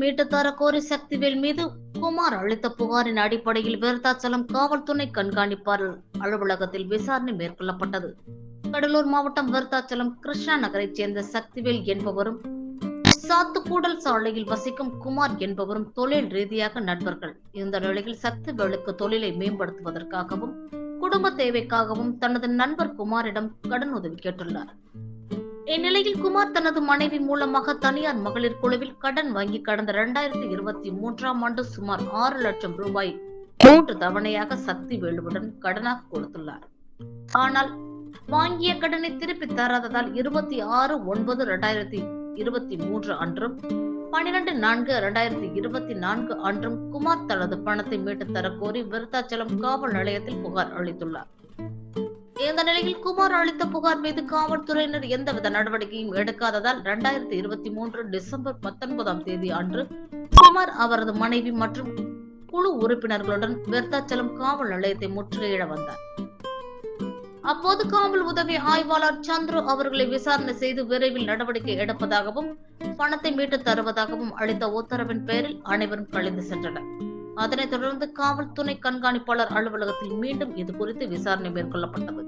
மீட்டுத்தர கோரி சக்திவேல் மீது குமார் அளித்த புகாரின் அடிப்படையில் விருத்தாச்சலம் காவல்துறை கண்காணிப்பாளர் அலுவலகத்தில் விசாரணை மேற்கொள்ளப்பட்டது. கடலூர் மாவட்டம் விருத்தாச்சலம் கிருஷ்ணா நகரைச் சேர்ந்த சக்திவேல் என்பவரும் சாத்துக்கூடல் சாலையில் வசிக்கும் குமார் என்பவரும் தொழில் ரீதியாக நண்பர்கள். இந்த நிலையில் சக்திவேலுக்கு தொழிலை மேம்படுத்துவதற்காகவும் குடும்ப தேவைக்காகவும் தனது நண்பர் குமாரிடம் கடன் உதவி கேட்டுள்ளார். இந்நிலையில் குமார் தனது மனைவி மூலமாக தனியார் மகளிர் குழுவில் கடன் வாங்கி கடந்த இரண்டாயிரத்தி இருபத்தி மூன்றாம் ஆண்டு சுமார் ஆறு லட்சம் ரூபாய் மூன்று தவணையாக சக்தி வேலுவுடன் கடனாக கொடுத்துள்ளார். ஆனால் வாங்கிய கடனை திருப்பி தராததால் இருபத்தி ஆறு ஒன்பது இரண்டாயிரத்தி இருபத்தி மூன்று அன்றும் பனிரெண்டு நான்கு இரண்டாயிரத்தி இருபத்தி நான்கு அன்றும் குமார் தனது பணத்தை மீட்டு தரக்கோரி விருத்தாச்சலம் காவல் நிலையத்தில் புகார் அளித்துள்ளார். இந்த நிலையில் குமார் அளித்த புகார் மீது காவல்துறையினர் எந்தவித நடவடிக்கையும் எடுக்காததால் இரண்டாயிரத்தி இருபத்தி மூன்று டிசம்பர் பத்தொன்பதாம் தேதி அன்று குமார் அவரது மனைவி மற்றும் குழு உறுப்பினர்களுடன் விருத்தாச்சலம் காவல் நிலையத்தை முற்றுகையிட வந்தார். அப்போது காவல் உதவி ஆய்வாளர் சந்துரு அவர்களை விசாரணை செய்து விரைவில் நடவடிக்கை எடுப்பதாகவும் பணத்தை மீட்டு தருவதாகவும் அளித்த உத்தரவின் பேரில் அனைவரும் கலைந்து சென்றனர். அதனைத் தொடர்ந்து காவல்துறை கண்காணிப்பாளர் அலுவலகத்தில் மீண்டும் இது குறித்து விசாரணை மேற்கொள்ளப்பட்டது.